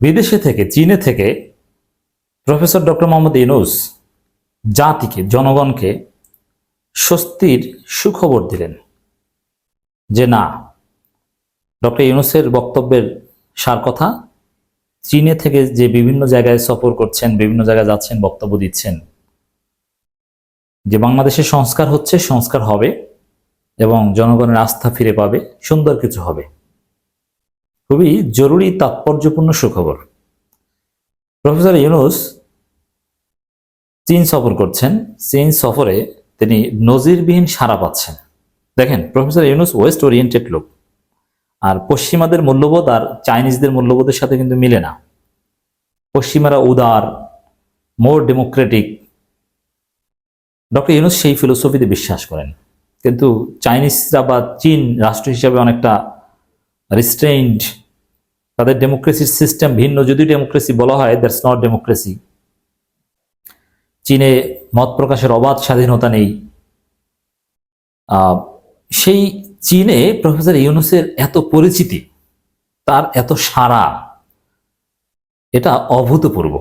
বিদেশে থেকে, চীনে থেকে প্রফেসর ডক্টর মোহাম্মদ ইনুস জাতিকে, জনগণকে স্বস্তির সুখবর দিলেন যে না, ডক্টর ইউনুসের বক্তব্যের সার কথা, চীনে থেকে যে বিভিন্ন জায়গায় সফর করছেন, বিভিন্ন জায়গায় যাচ্ছেন, বক্তব্য দিচ্ছেন, যে বাংলাদেশে সংস্কার হচ্ছে, সংস্কার হবে এবং জনগণের আস্থা ফিরে পাবে, সুন্দর কিছু হবে। খুবই জরুরি, তাৎপর্যপূর্ণ সুখবর। প্রফেসর ইউনুস চীন সফর করছেন। চীন সফরে তিনি নজিরবিহীন সাড়া পাচ্ছেন। দেখেন, প্রফেসর ইউনুস ওয়েস্ট ওরিয়েন্টেড লোক। আর পশ্চিমাদের মূল্যবোধ আর চাইনিজদের মূল্যবোধের সাথে কিন্তু মিলে না। পশ্চিমারা উদার মোর ডেমোক্রেটিক ডক্টর ইউনুস সেই ফিলোসফিতে বিশ্বাস করেন। কিন্তু চাইনিজরা বা চীন রাষ্ট্র হিসাবে অনেকটা রিস্ট্রেইনড তাদের ডেমোক্রেসির সিস্টেম ভিন্ন। যদি ডেমোক্রেসি বলা হয় দ্যাটস নট ডেমোক্রেসি চীনে মত প্রকাশের অবাধ স্বাধীনতা নেই। সেই চীনে প্রফেসর ইউনুসের এত পরিচিতি, তার এত সারা এটা অভূতপূর্ব।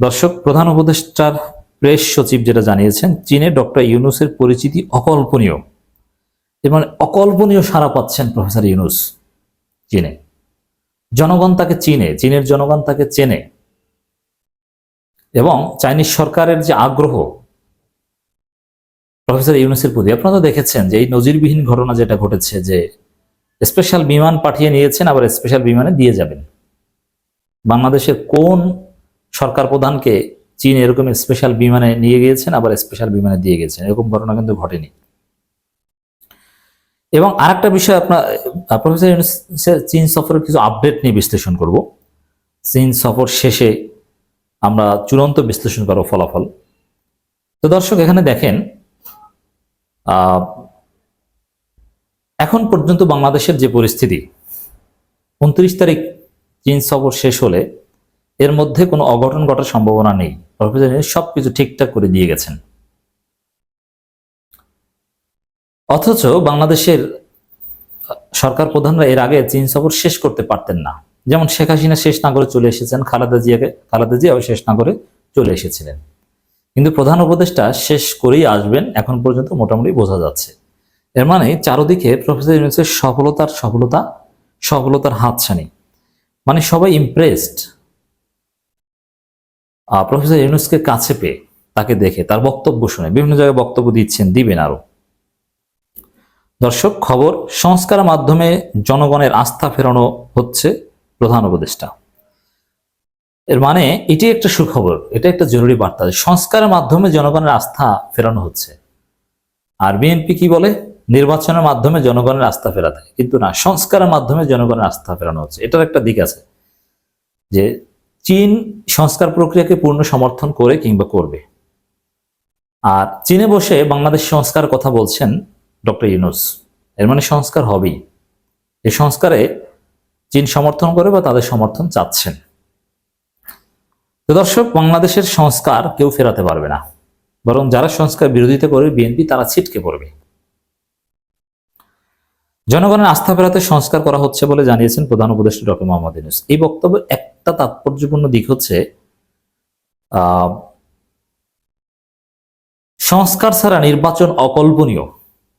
দর্শক, প্রধান উপদেষ্টার প্রেস সচিব যেটা জানিয়েছেন, চীনে ডক্টর ইউনুসের পরিচিতি অকল্পনীয়। এর মানে অকল্পনীয় সারা পাচ্ছেন প্রফেসর ইউনুস চীনে। জনগণ তাকে চিনে, চীনের জনগণ তাকে চেনে। এবং চাইনিজ সরকারের যে আগ্রহ, প্রফেসর ইউনুসের প্রতি, আপনারা তো দেখেছেন যে এই নজিরবিহীন ঘটনা যেটা ঘটেছে, যে স্পেশাল বিমান পাঠিয়ে নিয়েছেন, আবার স্পেশাল বিমানে দিয়ে যাবেন। বাংলাদেশের কোন সরকার প্রধানকে চীন এরকম স্পেশাল বিমানে নিয়ে গিয়েছেন, আবার স্পেশাল বিমানে দিয়ে গেছেন এরকম ঘটনা কিন্তু ঘটেনি। এবং আরেকটা বিষয় আপনার প্রফেসর চীন সফরের কিছু আপডেট নিয়ে বিশ্লেষণ করব। চীন সফর শেষে আমরা চূড়ান্ত বিশ্লেষণ করব ফলাফল। তো দর্শক, এখানে দেখেন এখন পর্যন্ত বাংলাদেশের যে পরিস্থিতি, উনত্রিশ তারিখ চীন সফর শেষ হলে এর মধ্যে কোনো অঘটন ঘটার সম্ভাবনা নেই। প্রফেসর সব কিছু ঠিকঠাক করে দিয়ে গেছেন। অথচ বাংলাদেশের সরকার প্রধানরা এর আগে চীন সফর শেষ করতে পারতেন না। যেমন শেখ হাসিনা শেষ না করে চলে এসেছেন, খালেদা জিয়াকে, খালেদা জিয়াও শেষ না করে চলে এসেছিলেন। কিন্তু প্রধান উপদেষ্টা শেষ করেই আসবেন, এখন পর্যন্ত মোটামুটি বোঝা যাচ্ছে। এর মানে চারদিকে প্রফেসর ইউনুসের সফলতার সফলতা, সফলতার হাতছানি। মানে সবাই ইমপ্রেসড প্রফেসর ইউনুসকে কাছে পেয়ে, তাকে দেখে, তার বক্তব্য শুনে, বিভিন্ন জায়গায় বক্তব্য দিচ্ছেন, দিবেন আরও। দর্শক, খবর সংস্কারের মাধ্যমে জনগণের আস্থা ফেরানো হচ্ছে প্রধান উপদেষ্টা। এর মানে এটি একটা সুখবর, এটা একটা জরুরি বার্তা সংস্কারের মাধ্যমে জনগণের আস্থা ফেরানো হচ্ছে। আর বিএনপি কি বলে? নির্বাচনের মাধ্যমে জনগণের আস্থা ফেরাতে। কিন্তু না সংস্কারের মাধ্যমে জনগণের আস্থা ফেরানো হচ্ছে। এটার একটা দিক আছে যে চীন সংস্কার প্রক্রিয়াকে পূর্ণ সমর্থন করে কিংবা করবে। আর চীনে বসে বাংলাদেশ সংস্কার কথা বলছেন ডক্টর ইউনুস। এর মানে সংস্কার হবেই। এই সংস্কারে চীন সমর্থন করে বা তাদের সমর্থন চাচ্ছেন। তো দর্শক, বাংলাদেশের সংস্কার কেউ ফেরাতে পারবে না। বরং যারা সংস্কার বিরোধিতা করবে, বিএনপি তারা ছিটকে পড়বে। জনগণের আস্থা ফেরাতে সংস্কার করা হচ্ছে বলে জানিয়েছেন প্রধান উপদেষ্টা ডক্টর মোহাম্মদ ইউনুস। এই বক্তব্যের একটা তাৎপর্যপূর্ণ দিক হচ্ছে সংস্কার ছাড়া নির্বাচন অকল্পনীয়।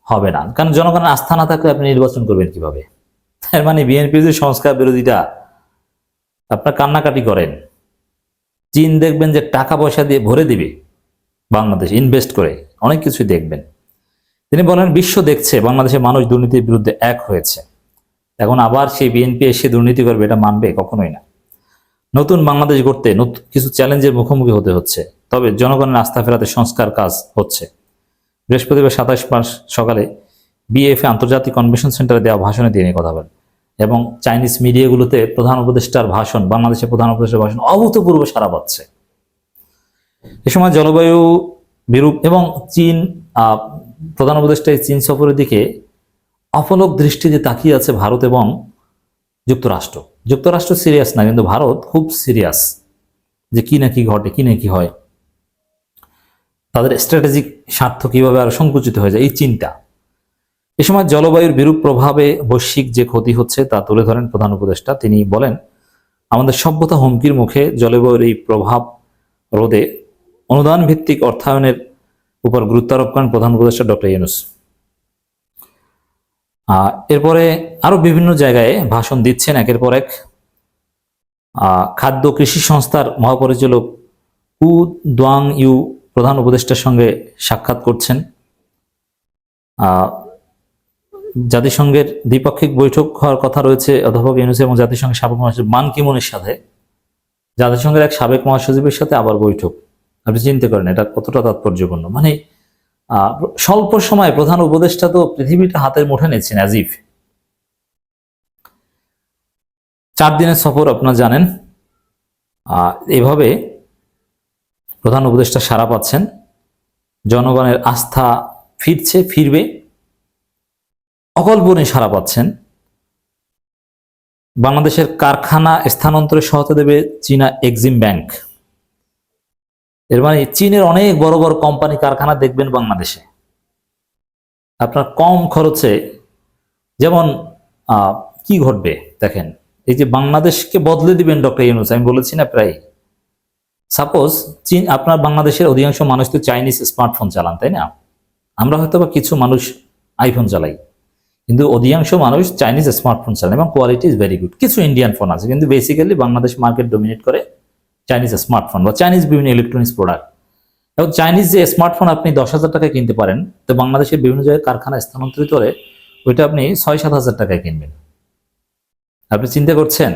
হবে না। কারণ জনগণের আস্থা না থাকলে আপনি নির্বাচন করবেন কীভাবে? তার মানে বিএনপি যে সংস্কার বিরোধিতা আপনার কান্নাকাটি করেন। চীন দেখবেন যে টাকা পয়সা দিয়ে ভরে দিবে বাংলাদেশ ইনভেস্ট করে। অনেক কিছুই দেখবেন। তিনি বলেন, বিশ্ব দেখছে বাংলাদেশের মানুষ দুর্নীতির বিরুদ্ধে এক হয়েছে। এখন আবার সেই বিএনপি এসে দুর্নীতি করবে, এটা মানবে কখনোই না। নতুন বাংলাদেশ গড়তে নতুন কিছু চ্যালেঞ্জের মুখোমুখি হতে হচ্ছে। তবে জনগণের আস্থা ফেরাতে সংস্কার কাজ হচ্ছে। বৃহস্পতিবার সাতাশ মার্চ সকালে বিএফএ আন্তর্জাতিক কনভেনশন সেন্টারে দেওয়া ভাষণে তিনি কথা বলেন এবং চাইনিজ মিডিয়াগুলোতে প্রধান উপদেষ্টার ভাষণ, বাংলাদেশের প্রধান উপদেষ্টার ভাষণ অভূতপূর্ব সারা পাচ্ছে। এ সময় জলবায়ু বিরূপ এবং চীন প্রধান উপদেষ্টা এই চীন সফরের দিকে অপলক দৃষ্টিতে তাকিয়ে আছে ভারত এবং যুক্তরাষ্ট্র। যুক্তরাষ্ট্র সিরিয়াস না, কিন্তু ভারত খুব সিরিয়াস যে কি না কি ঘটে, কি না কি হয়। তাদের স্ট্র্যাটেজিক স্বার্থ কীভাবে আরও সংকুচিত হয়ে যায়, এই চিন্তা। এ সময় জলবায়ুর বিরূপ প্রভাবে বৈশ্বিক যে ক্ষতি হচ্ছে তা তুলে ধরেন প্রধান উপদেষ্টা। তিনি বলেন, আমাদের সভ্যতা হুমকির মুখে জলবায়ুর এই প্রভাব রোধে অনুদান ভিত্তিক অর্থায়নের উপর গুরুত্ব আরোপ করেন প্রধান উপদেষ্টা ডক্টর ইউনুস। এরপরে আরও বিভিন্ন জায়গায় ভাষণ দিচ্ছেন একের পর এক। খাদ্য কৃষি সংস্থার মহাপরিচালক কু দোয়াং ইউ প্রধান উপদেষ্টার সঙ্গে সাক্ষাৎ করছেন। জাতিসংঘের দ্বিপাক্ষিক বৈঠক হওয়ার কথা রয়েছে অধ্যাপক ইউনুস এবং জাতিসংঘের সাবেক মহাসচিব মান কিমনের সাথে। জাতিসংঘের এক সাবেক মহাসচিবের সাথে আবার বৈঠক। আপনি চিন্তা করেন, এটা কতটা তাৎপর্যপূর্ণ? মানে স্বল্প সময়ে প্রধান উপদেষ্টা তো পৃথিবীটা হাতের মুঠে নিচ্ছেন অ্যাজিফ চার দিনের সফর আপনারা জানেন। এভাবে প্রধান উপদেষ্টা সারা পাচ্ছেন। জনগণের আস্থা ফিরছে, ফিরবে। অকল্পনীয় সারা পাচ্ছেন। বাংলাদেশের কারখানা স্থানান্তরে সহায়তা দেবে চীনা এক্সিম ব্যাংক। এর মানে চীনের অনেক বড় বড় কোম্পানি কারখানা দেখবেন বাংলাদেশে। আপনার কম খরচে, যেমন কি ঘটবে দেখেন। এই যে বাংলাদেশকে বদলে দিবেন ডক্টর ইউনুস, আমি বলেছি না প্রায় সাপোজ চীন আপনার বাংলাদেশের অধিকাংশ মানুষ তো চাইনিজ স্মার্টফোন চালান, তাই না? আমরা হয়তো বা কিছু মানুষ আইফোন চালাই, কিন্তু অধিকাংশ মানুষ চাইনিজ স্মার্টফোন চালান এবং কোয়ালিটি ইজ ভেরি গুড কিছু ইন্ডিয়ান ফোন আছে, কিন্তু বেসিক্যালি বাংলাদেশ মার্কেট ডোমিনেট করে চাইনিজ স্মার্টফোন বা চাইনিজ বিভিন্ন ইলেকট্রনিক্স প্রোডাক্ট এবং চাইনিজ যে স্মার্টফোন আপনি দশ হাজার টাকায় কিনতে পারেন, তো বাংলাদেশের বিভিন্ন জায়গায় কারখানা স্থানান্তরিত করে ওইটা আপনি ছয় সাত হাজার টাকায় কিনবেন। আপনি চিন্তা করছেন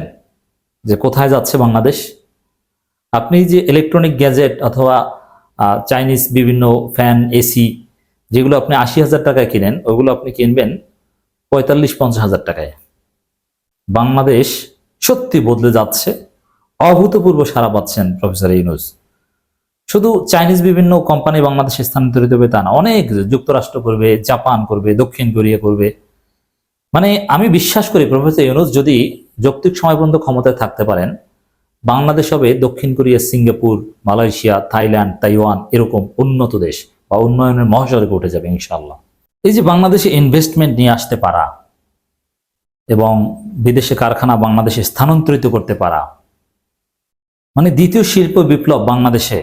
যে কোথায় যাচ্ছে বাংলাদেশ? আপনি যে ইলেকট্রনিক গ্যাজেট অথবা চাইনিজ বিভিন্ন ফ্যান এসি যেগুলো আপনি আশি হাজার টাকায় কিনেন, ওগুলো আপনি কিনবেন পঁয়তাল্লিশ, পঞ্চাশ হাজার টাকায়। বাংলাদেশ সত্যি বদলে যাচ্ছে। অভূতপূর্ব সারা পাচ্ছেন প্রফেসর ইউনুস। শুধু চাইনিজ বিভিন্ন কোম্পানি বাংলাদেশে স্থানান্তরিত হবে তা না, অনেক যুক্তরাষ্ট্র করবে, জাপান করবে, দক্ষিণ কোরিয়া করবে। মানে আমি বিশ্বাস করি প্রফেসর ইউনুস, যদি যৌক্তিক সময় পর্যন্ত ক্ষমতায় থাকতে পারেন বাংলাদেশ হবে দক্ষিণ Korea, Singapore, Malaysia, Thailand, Taiwan এরকম উন্নত দেশ বা উন্নয়নের মহাসড়কে উঠে যাবে ইনশাল্লাহ এই যে বাংলাদেশে ইনভেস্টমেন্ট নিয়ে আসতে পারা এবং বিদেশে কারখানা বাংলাদেশে স্থানান্তরিত করতে পারা মানে দ্বিতীয় শিল্প বিপ্লব বাংলাদেশে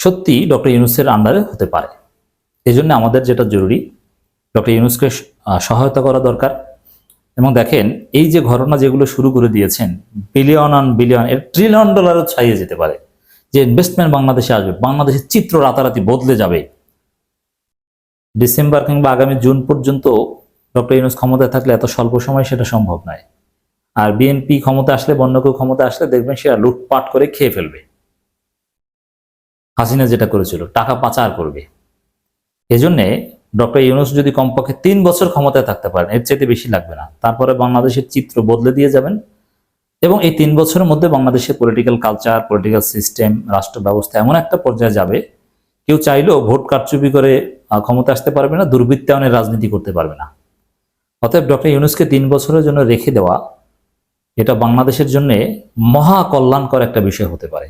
সত্যি ডক্টর ইউনুসের আন্ডারে হতে পারে। এই জন্য আমাদের যেটা জরুরি, ডক্টর ইউনুসকে সহায়তা করা দরকার। এবং দেখেন, এই যে ঘটনা যেগুলো শুরু করে দিয়েছেন বিলিয়ন অন বিলিয়ন এর ট্রিলিয়ন ডলারও ছাইয়ে যেতে পারে। যে ইনভেস্টমেন্ট বাংলাদেশে আসবে, বাংলাদেশের চিত্র রাতারাতি বদলে যাবে। ডিসেম্বর কিংবা আগামী জুন পর্যন্ত ডক্টর ইউনুস ক্ষমতায় থাকলে এত স্বল্প সময় সেটা সম্ভব নয়। আর বিএনপি ক্ষমতা আসলে, বন্য কেউ ক্ষমতা আসলে দেখবেন সেটা লুটপাট করে খেয়ে ফেলবে। হাসিনা যেটা করেছিল, টাকা পাচার করবে। এজন্যে ডক্টর ইউনুস যদি কমপক্ষে তিন বছর ক্ষমতায় থাকতে পারেন, এর চাইতে বেশি লাগবে না। তারপরে বাংলাদেশের চিত্র বদলে দিয়ে যাবেন এবং এই তিন বছরের মধ্যে বাংলাদেশের পলিটিক্যাল কালচার পলিটিক্যাল সিস্টেম রাষ্ট্র ব্যবস্থা এমন একটা পর্যায়ে যাবে, কেউ চাইলেও ভোট কারচুপি করে ক্ষমতা আসতে পারবে না দুর্বৃত্তায়নের রাজনীতি করতে পারবে না। অতএব ডক্টর ইউনুসকে তিন বছরের জন্য রেখে দেওয়া, এটা বাংলাদেশের জন্য মহা কল্যাণকর একটা বিষয় হতে পারে।